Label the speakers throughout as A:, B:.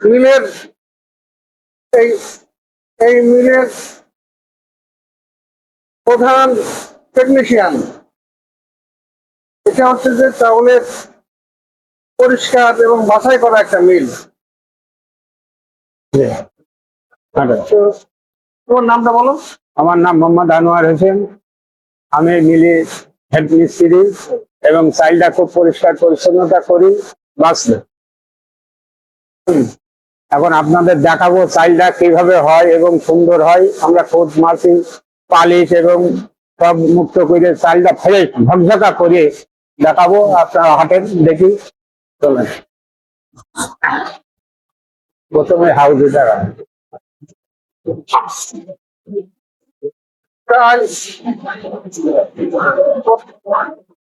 A: মিলের এই এই মিলের প্রধান টেকনিশিয়ান এটা হচ্ছে যে চাউলের পরিষ্কার এবং বাছাই করা একটা মিল। তো তোমার নামটা বলো।
B: আমার নাম মোহাম্মদ আনোয়ার হোসেন। আমি মিলে হেড মিস্ত্রি এবং চাইল্ডটা খুব পরিষ্কার পরিচ্ছন্নতা করি। বাঁচলে এখন আপনাদের দেখাবো চাইল্ডটা কীভাবে হয় এবং সুন্দর হয়। আমরা খোদ মার্কিং, পালিশ এবং সব মুক্ত করে চাইল্ডটা ফ্রেশ ঝকঝকা করে দেখাবো আপনার হাটের দেখি। চলেন। প্রথমে হাউসে দেখা।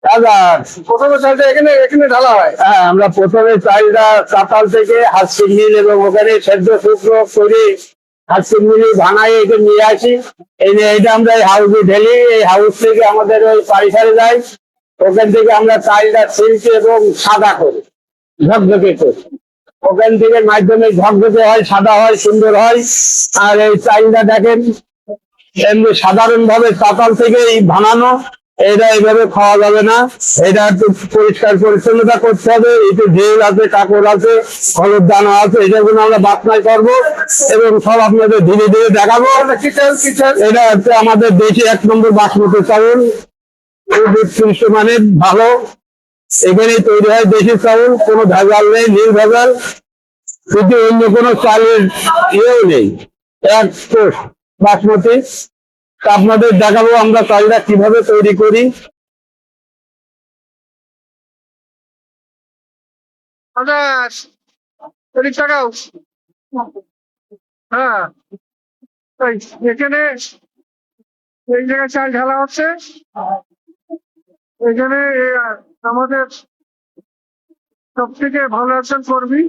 B: দাদা
A: প্রথমে চালটা এখানে এখানে ঢালা হয়।
B: হ্যাঁ আমরা প্রথমে চালটা থেকে হাসির মিল এবং ওখানে সেদ্ধ শুক্র করে হাসির মিলি ভাঙাই নিয়ে আসি। এনে এটা আমরা এই হাউসে ঢেলি এই হাউস থেকে আমাদের ওই পারিসারে যাই। ওখান থেকে আমরা চালটা সিল্কে এবং সাদা করি ঝকঝকে করি। ওখান থেকে মাধ্যমে ঝকঝকে হয় সাদা হয় সুন্দর হয়। আর এই চালটা দেখেন এমনি সাধারণ ভাবে চাতাল থেকে এই বানানো এটা এইভাবে খাওয়া যাবে না। এটা একটু পরিষ্কার পরিচ্ছন্নতা করতে হবে। একটু ঝেল আছে, কাকড় আছে, হলুদ দানা আছে এটাগুলো আমরা বাছনাই করব এবং সব আপনাদের ধীরে ধীরে দেখাবো। এটা হচ্ছে আমাদের দেশি এক নম্বর বাসমতি চাউল। খুব উৎকৃষ্ট মানের, ভালো। এখানে তৈরি হয় দেশি চাউল, কোনো ভেজাল নেই, নীল ভেজাল। কিন্তু অন্য কোনো চালের ইয়েও নেই। এক বাসমতি। আপনাদের দেখাবো আমরা চালটা কীভাবে তৈরি করি।
A: হ্যাঁ। এই জায়গায় চাল ঢালা হচ্ছে। এখানে আমাদের ভালো কর্মী।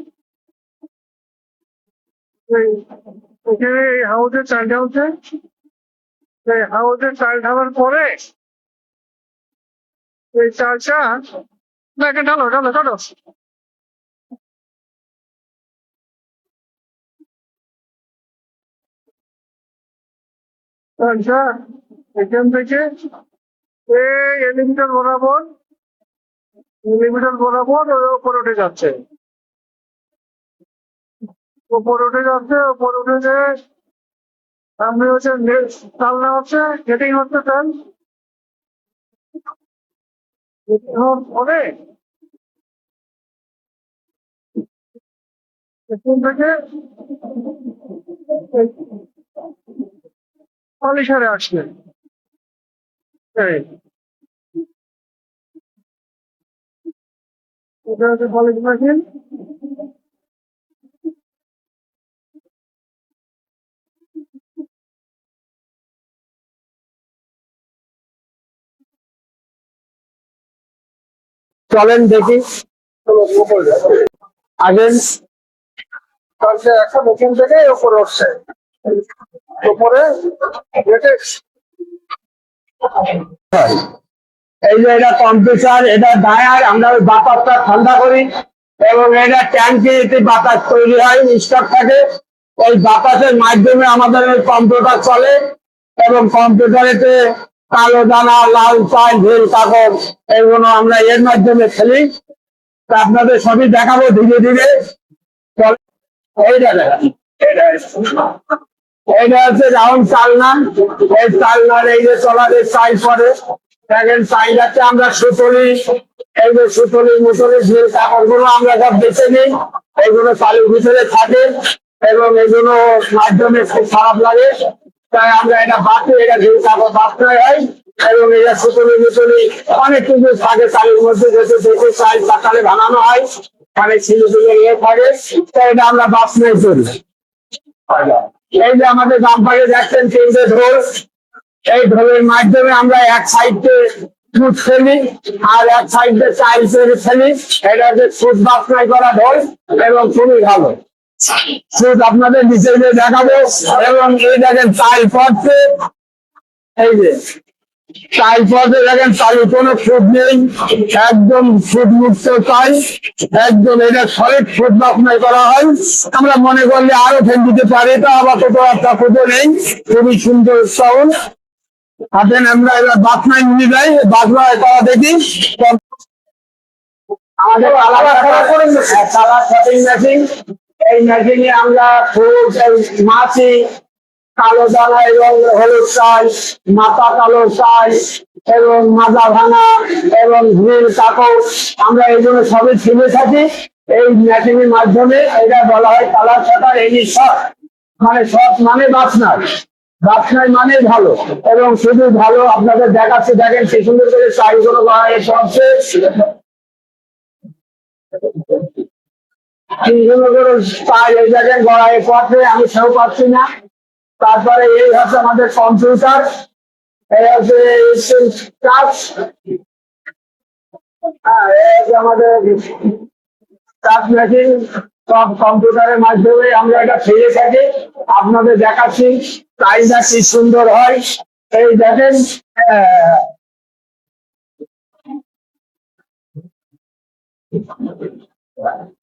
A: এখানে এই হাউসে চাল ঢালছে। হাউসে চাল ঢালার পরে এই চালটা এখানে ঢালো ঢালো ঢালো। আচ্ছা এখান থেকে এই এলিমিটার বরাবর এলিমিটার বরাবর ওর উপর উঠে যাচ্ছে। উপর উঠে যাচ্ছে উপর উঠে যে সামনে হচ্ছে তাল না হচ্ছে গেটিং হচ্ছে তাল পরে এখান থেকে পলিশারে এই। এটা হচ্ছে পলিশ মেশিন
B: চলেন দেখি। আগেন
A: তাহলে এখন থেকে উপরে উঠছে। উপরে
B: এই যে এটা কম্পিউটার এটা ডায়ার আমরা ওই বাতাসটা ঠান্ডা করি এবং এটা ট্যাঙ্কে এতে বাতাস তৈরি হয় স্টক থাকে। ওই বাতাসের মাধ্যমে আমাদের ওই কম্পিউটার চলে এবং কম্পিউটারেতে কালো দানা, লাল চাল ঝেল কাগজ, এগুলো আমরা এর মাধ্যমে খেলি তা আপনাদের সবই দেখাবো ধীরে ধীরে। এইটা দেখান, এইটা হচ্ছে রাউন্ড চালনা। এই চালনার এই যে চলার চাই পরে। দেখেন চাইলাতে আমরা সুতলি, এই যে সুতলি মুতলি যে কাপড়গুলো আমরা সব বেছে নিই। এগুলো চালুর ভিতরে থাকে এবং এগুলো মাধ্যমে খুব খারাপ লাগে। তাই আমরা এটা বাঁচি এটা যে কাপড় বাঁচতে হয় এবং এটা সুতলি মুতলি অনেক কিছু থাকে চালুর মধ্যে যেতে দেখে চাল সকালে বানানো হয় অনেক ছিল ইয়ে থাকে, তাই এটা আমরা বাঁচনাই করি এই যে আমাদের বাম পাশে দেখছেন তিনটে ঢোল, এই ঢোলের মাধ্যমে আমরা এক সাইডে দুধ ফেলি, আর এক সাইডে চাল ফেলে, এটা হচ্ছে সুদ বাসনাই করা ঢোল, এবং খুবই ভালো। সুদ আপনাদের নিচে গিয়ে দেখাবো এবং এই দেখেন চাল পড়ছে। এই যে তারপরে দেখেন চালু কোনো ফুড নেই। একদম ফুড মুক্ত চাই একদম এটা সলিড ফুড বাপনাই করা হয়। আমরা মনে করলে আরও ফেল দিতে পারি, তা আপাতত একটা ফুটো নেই। খুবই সুন্দর সাউন্ড হাতেন আমরা এবার বাপনায় নিয়ে যাই। বাপনায় করা দেখি। আমাদের কালার কালার কাটিং মেশিন এই মেশিনে আমরা ফুড মাছি কালো দানা এবং হলুদ চাল মাথা কালো চাল এবং মাজা ভাঙা এবং গ্রিল কাকর আমরা এগুলো সবই ছিঁড়ে থাকি। এই মেশিনের মাধ্যমে এটা বলা হয় কালার ছাটার এনি শট মানে শট মানে বাসনার বাসনার মানে ভালো। এবং শুধু ভালো আপনাদের দেখাচ্ছে, দেখেন সে সুন্দর করে করা এই সবচেয়ে। আমি না। তারপরে এই হচ্ছে আমাদের কম্পিউটার এই হচ্ছে কাজ হ্যাঁ আমাদের সব কম্পিউটারের মাধ্যমে আমরা এটা ফিরে থাকি আপনাদের দেখাচ্ছি। চাহিদা কি সুন্দর হয়? এই দেখেন আহ,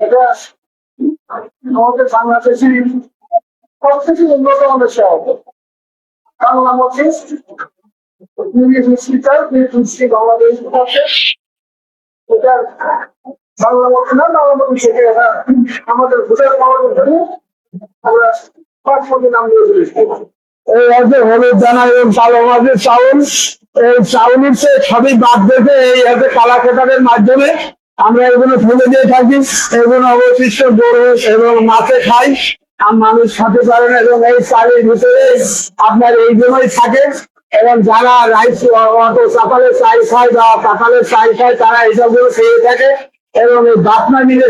B: এটা আমাদের উন্নত মানের শহর। বাংলা বাংলাদেশ আছে। এটা বাংলা আমাদের আমরা এই হচ্ছে হলুদ এবং চাউল, এই চাউলের সে সবই বাদ দিতে এই হচ্ছে কালা মাধ্যমে আমরা এগুলো ফেলে দিয়ে থাকি, এগুলো অবশিষ্ট গরু এবং মাছে খাই। আর মানুষ খেতে পারে না এবং এই চালের ভিতরে আপনার এই জন্যই থাকে। এবং যারা রাইস অটো সকালে চাই খায় বা সকালে চাই খায়, তারা এইসবগুলো খেয়ে থাকে। এবং এই বাপনা মিলে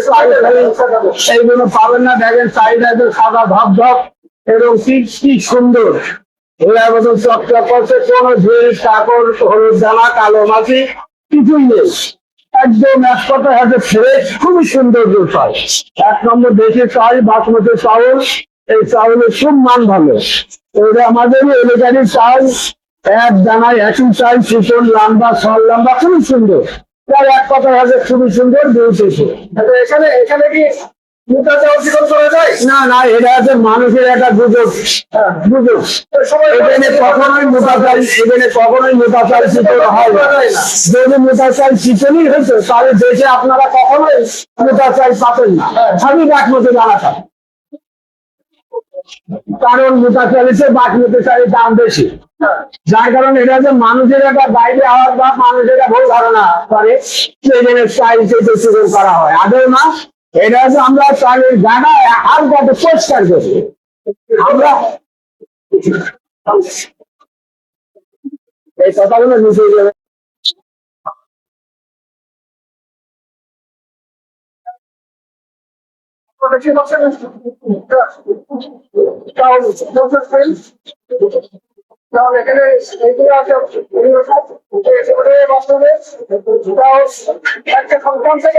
B: সেইগুলো পাবেন না। দেখেন চাহিদা সাদা ধপ ধপ এবং কি সুন্দর। এর মতন চকচক করছে, কোনো ঝিল কাকর হলুদ, দানা, কালো মাছি, কিছুই নেই। একদম এক কথা হাতে ছেড়ে খুবই সুন্দর হয় এক নম্বর দেশে চাল, বাসমতি চাউল। এই চাউলের খুব মান ভালো। এটা আমাদের এলাকারই চাল, এক দানায় একই চাল, চিকন, লম্বা সল লম্বা, খুবই সুন্দর। এক কথা হাতে খুবই সুন্দর দুধ এখানে এখানে কি মোটা চাউল চিকন করা যায়? না না এটা হচ্ছে মানুষের একটা গুজব। গুজব। এখানে কখনোই মোটা চাল এখানে কখনোই মোটা চাল চিকন হয় যদি মোটা চাল চিকনই হতো তাহলে দেশে আপনারা কখনোই মোটা চাল পাবেন না। সবই বাসমতি দানা খান কারণ মোটা চালিতে বাসমতি চালের দাম বেশি। যার কারণে এটা যে মানুষের একটা বাইরে আওয়াজ বা মানুষের একটা ভুল ধারণা করে সেই জন্য চাল করা হয়। আদৌ না? এটা হচ্ছে আমরা চালের জায়গা হালকা পরিষ্কার করি আমরা এই কথাগুলো নিচে যাবে। এখানে একটা থেকে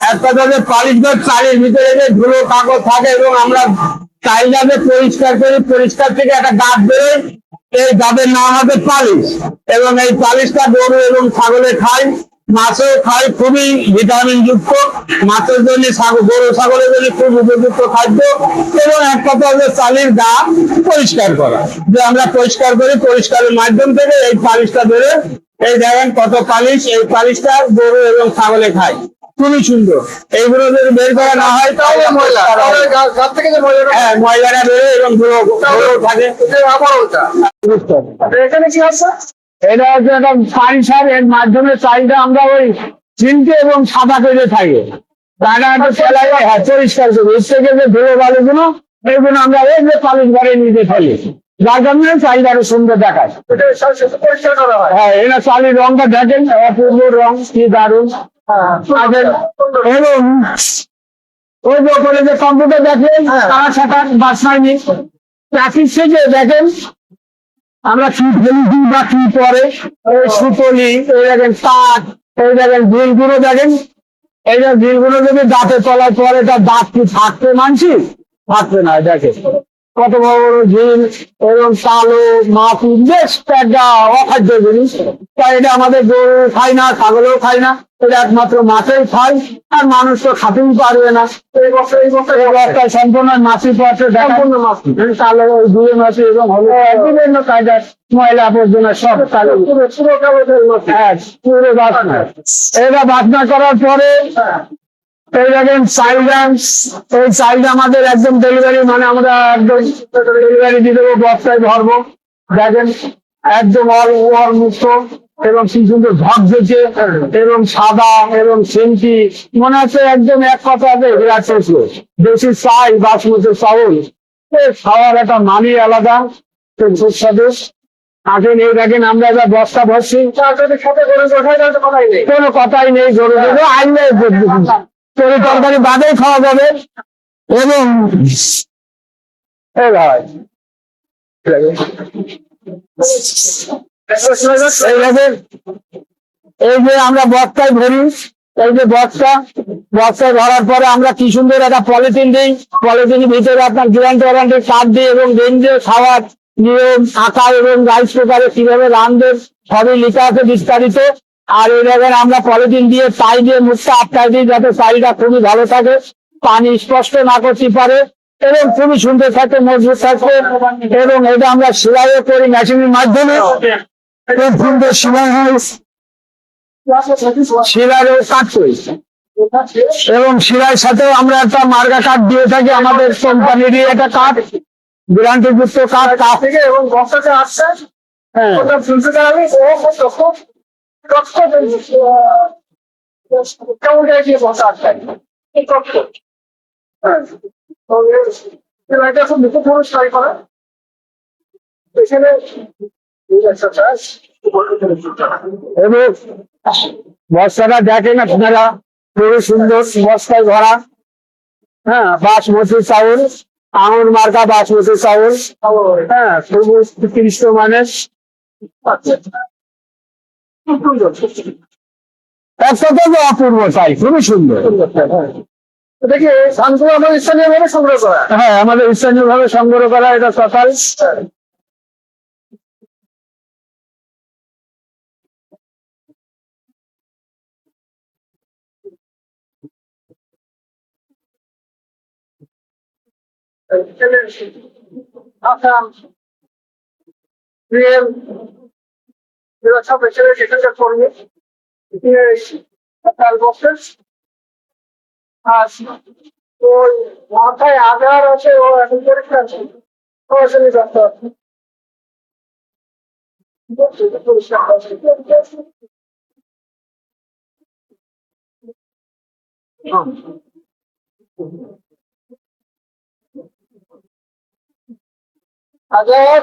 B: একটা হচ্ছে পালিশ ঘর চালের ভিতরে যে ধুলো কাগজ থাকে এবং আমরা চাইলাতে পরিষ্কার করি পরিষ্কার থেকে একটা গাছ বেরোয়, এই গাছের নাম হবে পালিশ। এবং এই পালিশটা গরু এবং ছাগলে খায়, মাছও খায়, খুবই ভিটামিন যুক্ত মাছের জন্য গরু ছাগলের জন্য খুব উপযুক্ত খাদ্য এবং এক কথা হচ্ছে চালের গা পরিষ্কার করা। যে আমরা পরিষ্কার করি, পরিষ্কারের মাধ্যম থেকে এই পালিশটা বেরোয়। এই দেখেন কত পালিশ, এই পালিশটা গরু এবং ছাগলে খায়। খুবই সুন্দর। এইগুলো যদি বের করা না হয় তাহলে ময়লা।
A: তাহলে গাছ থেকে যে ময়লাটা
B: হ্যাঁ ময়লাটা বেরোয় এবং ধুলো থাকে।
A: এখানে কি আছে?
B: এটা হচ্ছে একটা পানি সার এর মাধ্যমে চালটা আমরা ওই চিনতে এবং সাদা করে থাকি। ফেলাই হ্যাঁ পরিষ্কার করি। এর থেকে যে ধুলো বালুগুলো এইগুলো আমরা এই যে পালিশ ঘরে নিতে ফেলি যার জন্য চালটা আরও সুন্দর দেখায়।
A: হয়
B: এটা চালের রংটা দেখেন অপূর্ব রং কি দারুণ।
A: হ্যাঁ
B: আগের এবং ওই যে ওপরে যে কম্পিউটার দেখেন
A: হ্যাঁ।
B: তারা সাথে বাসনায় নেই ট্রাফিক থেকে দেখেন আমরা কি ফেলেছি বা কি পরে এই সুতলি এই দেখেন তাক এই দেখেন ঝিলগুলো দেখেন। এই যে ঝিলগুলো যদি দাঁতে তলায় পরে তার দাঁত কি থাকতে মানছি? থাকবে না দেখেন। কত বড় বড় ঝিল এবং কালো মাটি বেশ একটা অখাদ্য জিনিস। তাই এটা আমাদের গরু খাই না ছাগলও খাই না এটা একমাত্র মাছেই খাই আর মানুষ তো খাতেই পারবে না।
A: এই বছর এই বছর
B: এই সম্পূর্ণ মাছি পথে সম্পূর্ণ মাছি। কালো ওই দুয়ে মাছি এবং হলুদ বিভিন্ন কায়দার ময়লা আবর্জনা সব কালো।
A: পুরো পুরো মধ্যে
B: হ্যাঁ পুরো বাসনা। এটা বাসনা করার পরে এই দেখেন চাইল্ড এই চাইল্ড আমাদের একদম ডেলিভারি মানে আমরা একদম ডেলিভারি দিয়ে দেবো বস্তায় ধরবো দেখেন একদম অল মুক্ত এবং কি সুন্দর ঝকঝকে এবং সাদা এবং সেন্টি মনে হচ্ছে একদম এক কথাতে বিরাট ছিল দেশি চাই বাসমতি চাউল। খাওয়ার একটা মানি আলাদা সুস্বাদু। আসেন এই দেখেন আমরা এবার বস্তা ভরছি
A: সাথে
B: কোনো কথাই নেই গরু আইলে তরি তরকারি বাদেই খাওয়া যাবে। এবং এই যে আমরা বস্তায় ভরি, এই যে বস্তা বস্তায় ভরার পরে আমরা কি সুন্দর একটা পলিথিন দিই। পলিথিনের ভিতরে আপনার গ্যারান্টি ওয়ারান্টি কার্ড দিই এবং দিন দিয়ে খাওয়ার নিয়ম আঁকা এবং রাইস কুকারে কীভাবে রান্ধবেন সবই লেখা আছে বিস্তারিত। আর এই দেখেন আমরা পলিথিন দিয়ে টাই দিয়ে মুখটা আটকাই দিই যাতে চাইটা খুবই ভালো থাকে। পানি স্পষ্ট না করতে পারে এবং খুবই সুন্দর থাকে মজবুত থাকবে এবং এটা আমরা সেলাইও করি মেশিনের মাধ্যমে। খুব সুন্দর সেলাই হয়। শিলারও কাট করি। এবং শিলার সাথেও আমরা একটা মার্গা কাঠ দিয়ে থাকি আমাদের কোম্পানিরই একটা কাঠ গ্যারান্টি যুক্ত কাঠ কাঠ
A: থেকে এবং বক্সটা আসছে।
B: হ্যাঁ।
A: ওটা শুনতে আমি ও খুব খুব কষ্ট কেমন যায় কি বসা আসছে এই কষ্ট তো এই লাইটটা খুব নিখুঁত ভাবে ট্রাই
B: আপনারা খুবই সুন্দর বস্তায় ভরা হ্যাঁ বাসমতি চাউল আঙুর মার্কা বাসমতি চাউল হ্যাঁ খুব উৎকৃষ্ট মানের একটা তো অপূর্ব চাই খুবই সুন্দর।
A: দেখি ধানগুলো আমার স্থানীয় ভাবে সংগ্রহ করা?
B: হ্যাঁ আমাদের স্থানীয় ভাবে সংগ্রহ করা এটা সকাল।
A: আসাম এরা সব এসে এখানকার করবে তার বক্সের আর ওই মাথায় আধার আছে, ও এখন পরীক্ষা আছে। ও আসলে ডাক্তার আধার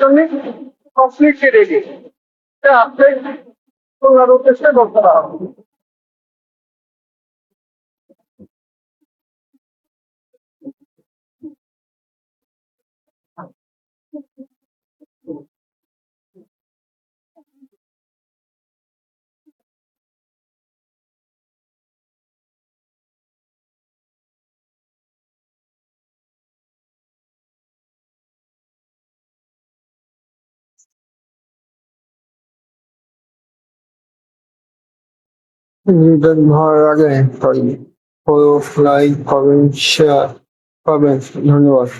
A: জন্য কমপ্লিটলি রেডি আপনি তোলার উদ্দেশ্যে করতে হবে
C: ভিডিওটা ভালো লাগে ফলো লাইক কমেন্ট শেয়ার পাবেন ধন্যবাদ।